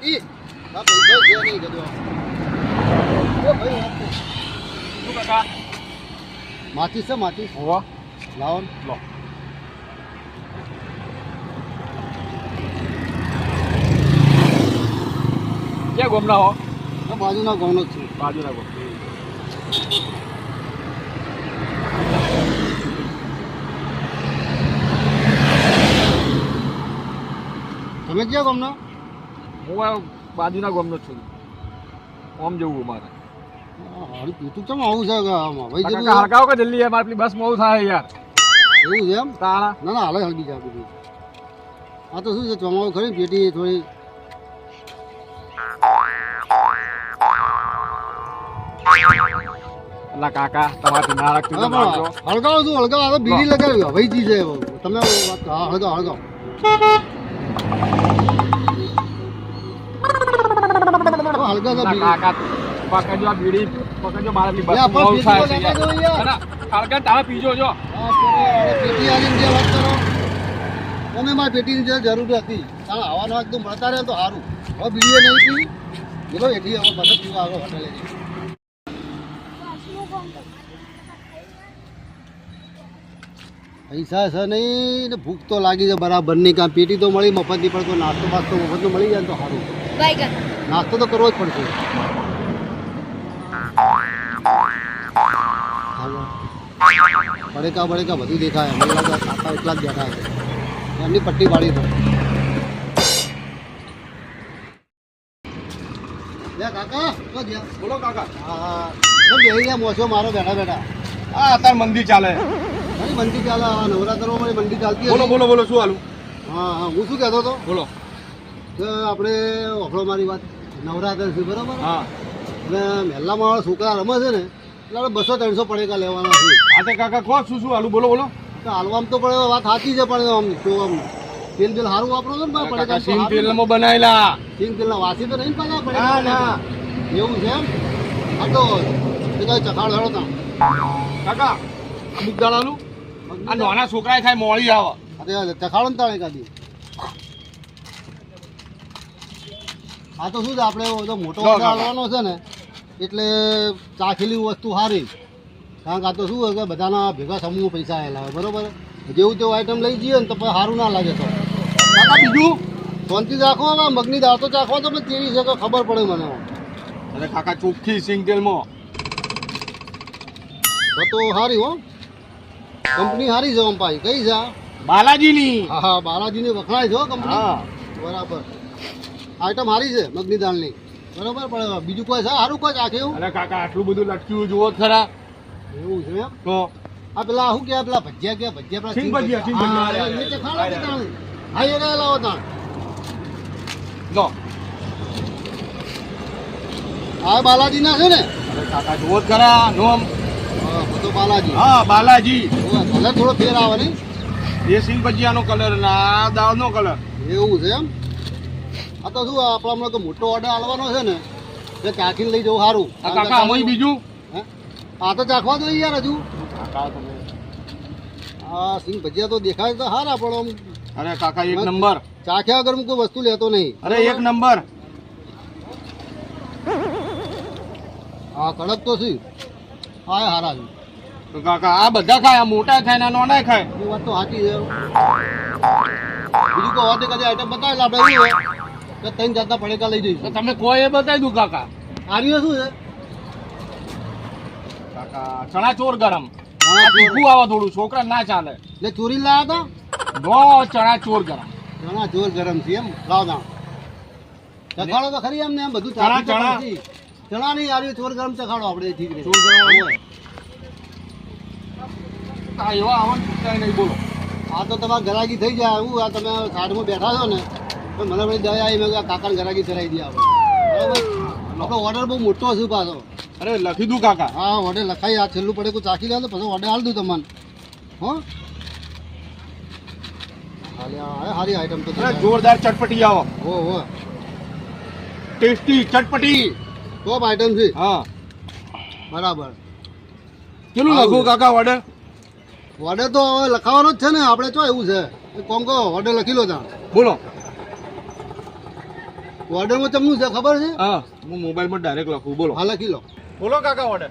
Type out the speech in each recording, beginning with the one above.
પેટી આ પૈસા છે નહીં કાકા? માચીસ છે માચીસ. હોવા. લાવો. લો. ક્યાં ગોમના હો? બાજુના ગામનો જ છે. બાજુના ગોમ. તમે ક્યાં ગામના? હું આ બાજુના ગામનો જ છું. ઓમ જવું મારે. હારું પીતું ચમ આવું છે ભાઈ જેવું કે જલ્દી મારે પેલી બસ મોડું થાય યાર. એવું છે એમ? તાણા. ના ના હાલે હળગી જા બીજું આ તો શું છે ચોમાવું ખરી પેટી થોડી અલા કાકા તમારે ના રાખતું તો હળગાવો શું? હળગાવો તો બીડી લગાવી હવે ચીજ છે. તમે હળગાવો હળગાવો. કાકા પકડજો આ બીડી પકડજો મારે બસ થાય કાકા પીજો જો. પેટી આલીને જે વાત કરો અમે મારી પેટીની જે જરૂર હતી કારણ હવાનો એકદમ મળતા રહે તો સારું. હવે બીડીએ નહીં પી. બોલો એટલી હવે બધા પીવા આગળ હોટલે. પૈસા છે નહીં ને ભૂખ તો લાગી છે બરાબર. નહીં કાં પેટી તો મળી મફતની પણ નાસ્તો બાસ્તો મફતનો મળી જાય તો સારું. નાસ્તો તો કરવો જ પડશે. બળેકા બળેકા બધું દેખાય. અમે આ કાકા એટલા જ બેઠા છે. એમની પટ્ટી પાડી દો કાકા બોલો કાકા. હા તો ગયા મોસો મારો બેઠા બેઠા. હા અત્યારે મંદિર ચાલે. મંદિર ચાલે? આ મંદિર ચાલતી બોલો બોલો બોલો શું હાલું? હા હા. હું શું કહેતો હતો? બોલો. કે આપણે ઓખળો મારી વાત નવરાત્ર છે બરાબર? હા. અને મહેલામાં વાળા છોકરા રમે છે ને એટલે આપણે બસો ત્રણસો પડેકા લેવાના છે. હા તે કાકા કહો શું શું હાલું? બોલો બોલો. તો હાલવામાં તો પડે વાત સાચી છે પણ આમ તો આમ તેલ તેલ સારું વાપરો છો ને પણ પડેકા સિંગ. તેલમાં બનાવેલા સિંગ તેલના વાસી તો નહીં પાછા પડે ના ના. એવું છે એમ? આ તો ચખાડ હેડો તા. કાકા અમુક દાડાનું? આ નાના છોકરાએ થાય મોળી આવે. અરે ચખાડો ને તાણે કાઢી. આ તો શું છે આપણે બધો મોટો ઓર્ડર આવવાનો છે ને એટલે ચાખેલી વસ્તુ સારી કારણ કે આ તો શું હોય કે બધાના ભેગા સમૂહ પૈસા આવેલા હોય બરોબર? જેવું તેવું આઈટમ લઈ જઈએ ને તો પછી સારું ના લાગે તો. કાકા બીજું? શાંતિ રાખો ને મગની દાળ તો ચાખવા તો પણ તેવી છે તો ખબર પડે મને. અરે કાકા ચોખ્ખી સિંગ તેલમાં તો તો સારી હો. કંપની સારી છે પાછી. કઈ છે બાલાજીની. હા હા બાલાજીની વખણાય છે હો કંપની. બરાબર. આઈટમ સારી છે મગની દાળની બરાબર પણ બીજું કોઈ છે? સારું કોઈ ચાખે એવું? અરે કાકા આટલું બધું લટક્યું જુઓ જ ખરા. એવું છે એમ? તો? આ પેલા શું કે પેલા ભજીયા કે ભજીયા પેલા સિંગ ભજીયા, સિંગ હા, ભજીયા. એ નીચે ખાવા કે તાણ? હા એ લાવો તાણ. લો. આ બાલાજી ના છે ને? અરે કાકા જુઓ જ ખરા નોમ. હા બધો બાલાજી. હા બાલાજી. કલર થોડો ફેર આવે ને. એ સિંગ ભજીયાનો કલર ના દાળનો કલર એવું છે એમ? આ તો શું આપણા હમણાં તો મોટો ઓર્ડર આવવાનો છે ને એ ચાખીને લઈ જવું સારું. કાકા આમાં બીજું? આ તો ચાખવા દો યાર હજુ. આ સિંગ ભજીયા તો દેખાય તો સારા પણ આમ અરે કાકા એક નંબર. ચાખ્યા વગર હું કોઈ વસ્તુ લેતો નહીં. અરે એક નંબર. હા કડક તો શું હા હારા છે. તો કાકા આ બધા ખાય આ મોટા ખાય ના નાના ખાય. એ વાત તો સાચી છે. બીજું કોઈ વાત કદી આઈટમ બતાવેલા આપણે કે ત્રણ જાતના પડેકા લઈ તો જઈશું તમે કોઈ એ બતાવી દઉં કાકા. આર્યું શું છે? કાકા ચણા ચોર ગરમ. તીખું આવે થોડું છોકરા ના ચાલે. એટલે ચોરી લાયા નો ચણા ચોર ગરમ. ચણા ચોર ગરમ છે એમ? લાવ તા ચખાડો તો ખરી એમ ને એમ બધું ચણા, ચણા. ચણા નહીં આર્યો ચોર ગરમ ચખાડો આપણે ઠીક ચોર ગરમ હોય. એવા આવવાનું નહીં બોલો. આ તો તમારે ગરાગી થઈ જાય હું આ તમે સાઈડમાં બેઠા છો ને. તો મને પછી દયા આવી. મેં કાકાને ગરાગી કરાવી દે આપણે બરાબર આપણો ઓર્ડર બહુ મોટો છે પાછો. અરે લખી દઉં કાકા. હા ઓર્ડર લખાઈ આ છેલ્લું પડે કોઈ ચાખી લે પછી ઓર્ડર હાલ દઉં તમને. હો? હાલે સારી આઈટમ તો જોરદાર ચટપટી આવો. હો હો. ટેસ્ટી ચટપટી. ટોપ આઈટમ છે. હા. બરાબર. કેટલું લખું કાકા ઓર્ડર ઓર્ડર તો હવે લખાવાનો જ છે ને. આપણે ચો એવું છે. કોમ કહો ઓર્ડર લખી લો ત્યાં. બોલો. ઓર્ડરમાં તમને છે ખબર છે? હા. હું મોબાઈલમાં ડાયરેક્ટ લખું. બોલો. હા લખી લો. બોલો કાકા ઓર્ડર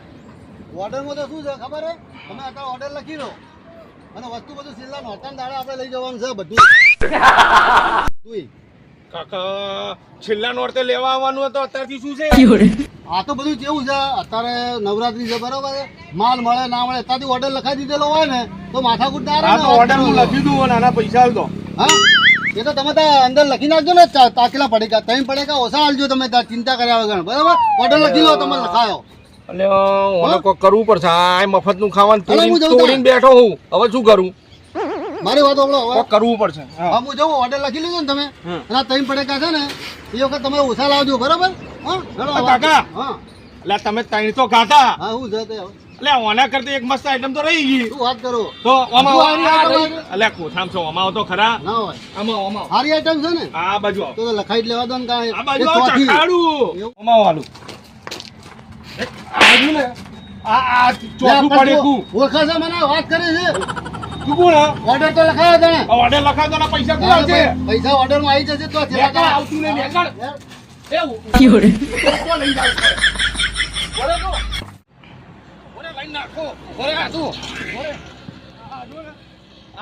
ઓર્ડરમાં તો શું છે ખબર છે તમે અત્યારે ઓર્ડર લખી લો. અને વસ્તુ બધું છેલ્લા નોરતા દાડે આપણે લઈ જવાનું છે બધું. બધુંય. કાકા છેલ્લા નોરતે લેવા આવવાનું હતો અત્યારથી શું છે? આ તો બધું કેવું છે? અત્યારે નવરાત્રી છે બરોબર છે? માલ મળે ના મળે અત્યારથી ઓર્ડર લખાઈ દીધેલો હોય ને તો માથાકૂટ ના રહે તો ઓર્ડર હું લખી દઉં અને આના પૈસા દો હા? એ તો તમે ત્યાં અંદર લખી નાખજો ને તાકેલા પડેકા ત્રણ પડેકા ઓછા હાલજો તમે ત્યાં ચિંતા કર્યા વગર. બરાબર? ઓર્ડર લખી લો તમે લખાયો. એટલે ઓને કોઈ કરવું પડશે. આ મફતનું ખાવાનું તોડીને બેઠો હું. હવે શું કરું? મારી વાત ઓળો હવે. કોક કરવું પડશે. હા. હું જવું ઓર્ડર લખી લીધો ને તમે. અને આ ત્રણ પડેકા છે ને એ વખત તમે ઓછા લાવજો બરાબર? હા કાકા. હા. એટલે તમે ત્રણ તો ખાતા. હા હું છે હવે. એટલે ઓના કરતા એક મસ્ત આઈટમ તો રહી ગઈ શું વાત કરો તો આમાં છો તો ખરા ના હોય સારી આઈટમ છે ને આ બાજુ તો તો લખાઈ જ લેવા દો ને આ બાજુ. ચખાડું ને આ આ ચોથું પડે કું છે મને વાત કરે છે તું કોણ ઓર્ડર તો લખાયો તને ઓર્ડર લખાવ તો પૈસા કોણ આવશે પૈસા ઓર્ડરમાં આવી જશે તો આવતું લઈ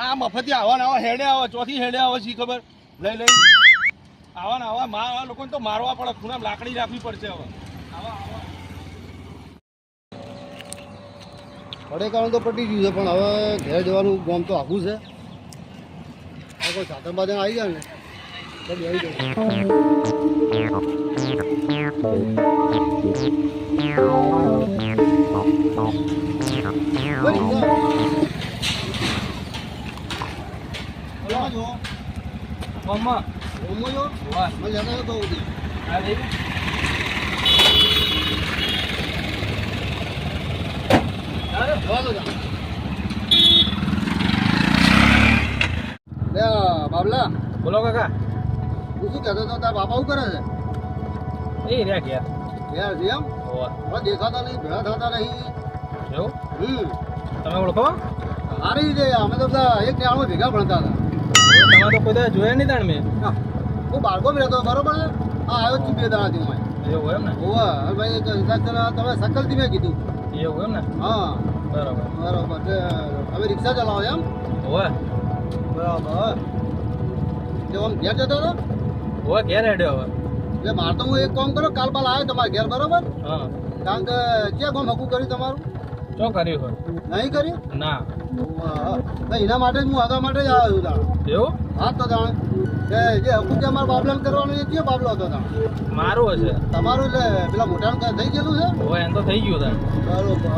આ મફતી આવવાના આવા હેડે આવે, ચોથી હેડે આવા શી ખબર? લઈ લઈ. આવા ને આવા મા લોકોને તો મારવા પડે, ખૂણામાં લાકડી રાખવી પડશે હવે. પડે કારણ તો પટી ગયું છે, પણ હવે ઘેર જવાનું ગામ તો આખું છે. કોઈ સાધન આવી જાય ને, તો બેસી તો બાબલા. બોલો કાકા. હું શું કહેતો હતો? તારા બાપા શું કરે છે? એ રહ્યા ગયા ગયા છે એમ? હોવા. દેખાતા નહીં ભેળા થતા નહીં. એવું? હમ. તમે ઓળખો? સારી રીતે અમે તો બધા એક ટાણમાં ભેગા ભણતા હતા. તમે તો કોઈ દાડો જોયા નહીં તાણ મેં? હા. બાળકો બી હતો બરોબર છે? હા આવ્યો છું બે દાડાથી હું એવું એમ ને? ઓવા ભાઈ એક તમે સકલથી મેં કીધું. એવું એમ ને? હા. બરાબર. બરાબર તે હવે રિક્ષા ચલાવો એમ? હોવે. બરાબર. એટલે આમ ઘેર જતો હતો? હોવે ઘેર હેડ્યો હવે. એટલે મારે તો હું એક કામ કરો કાલ બાલ આવ્યો તમારા ઘેર બરોબર? હા. કારણ કે ક્યાં કામ હકું કર્યું તમારું? શું કર્યું હોય. નહીં કર્યું? ના. એના માટે હું આગા માટે જ આવ્યો છું એવું? હા તો જાણે કે જે હકું જે અમારા બાબલાને કરવાનું એ કયો બાબલો હતો તમે મારું હશે તમારું એટલે પેલા મોટાનું થઈ ગયેલું છે? એમ તો થઈ ગયું તાણ. બરોબર.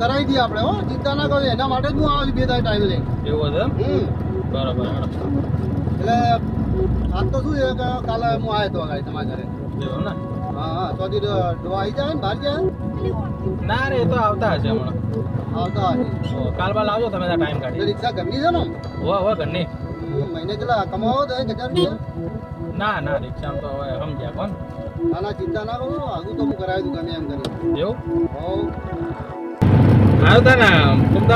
કરાવી દઈએ આપણે હો. ચિંતા ના કરો એના માટે જ હું આવ્યો છું બે ત્રણ ટાઈમ લઈને. એવું હશે બરાબર. એટલે આજ તો શું છે કાલે હું આવ્યો હતો ગાડી તમારા ઘરે. હા હા તો દી ડો આવી જાય ને બહાર જાય ના રે એ તો આવતા હશે હમણાં. આવતા હશે. કાલ બાલ આવજો તમે ટાઈમ કાઢી રિક્ષા ઘરની છે ને? હો હો ઘરની. મહિને કેટલા કમાવો તો હજાર રૂપિયા. ના ના રિક્ષા તો હવે સમજ્યા કોણ. ના ના ચિંતા ના કરો આગું તો હું કરાવી દઉં ગમે એમ કરી એવું. આવ્યો તા ને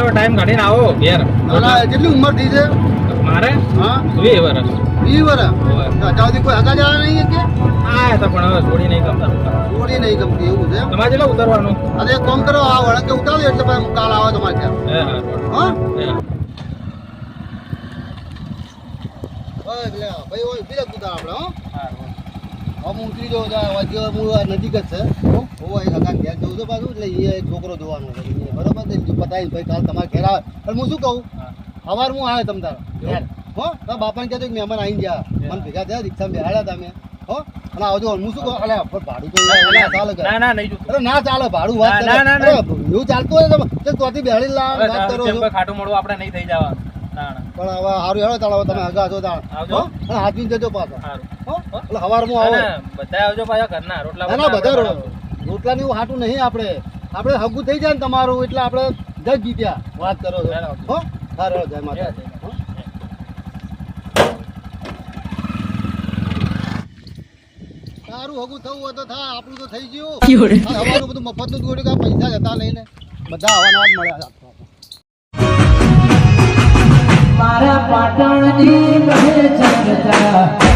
ટાઈમ કાઢીને આવો ઘેર. કેટલી ઉંમર થઈ છે? મારે? હા. વીસ વર્ષ. વીસ વર્ષ અત્યાર સુધી કોઈ હગા જવા નહીં કે આ તો પણ હવે છોડી નહીં ગમતા. થોડી નહીં ગમતી એવું છે તમારે કેટલા ઉતરવાનું? અરે એક કામ કરો આ વળકે ઉતારો એટલે પછી હું કાલ આવે તમારે ત્યાં હા હા. હે? હા. ભાઈ ઓય રાખ આપણે હો. હા હું ઉતરી જાઉં તો હું નજીક જ છે હોવો એક હગા ઘેર જવું છું પાછું એટલે એ એક છોકરો જોવાનો બરોબર છે ભાઈ કાલ તમારે ઘેર આવે. પણ હું શું કહું? હા. સવાર હું આવે તમ તારે હો તો બાપાને કહેતો કે મહેમાન આવીને ગયા. મને ભેગા થયા રિક્ષામાં બેહાડ્યા તમે. હો અને આવજો હું શું કહું? અલે પણ ભાડું તો ના ચાલે ના ના નહીં અરે ના ચાલે ભાડું વાત ના, ના, ના, એવું ચાલતું હોય તો તોથી બેહાડી લાવ વાત કરો છો. ખાટું મોડું આપણે નહીં થઈ જવા પણ હવે સારું હેડો તાળ તમે હગા છો તાળ. હો? હાથવીને જજો પાછા. હો એટલે સવારમાં આવો. બધા આવજો પાછા ઘરના રોટલા ના બધા રોટલા. ની એવું હાટું નહીં આપણે. આપણે હગું થઈ જાય ને તમારું એટલે આપણે જજ જીત્યા. વાત કરો છો. હો સારું જય માતા મારું હગું થવું હોય તો થાય આપણું તો થઈ ગયું. અમારું બધું મફતનું જ ગોળ્યું પૈસા જતા લઈને બધા આવાના જ મળ્યા મારા પાટણની કહે જગતા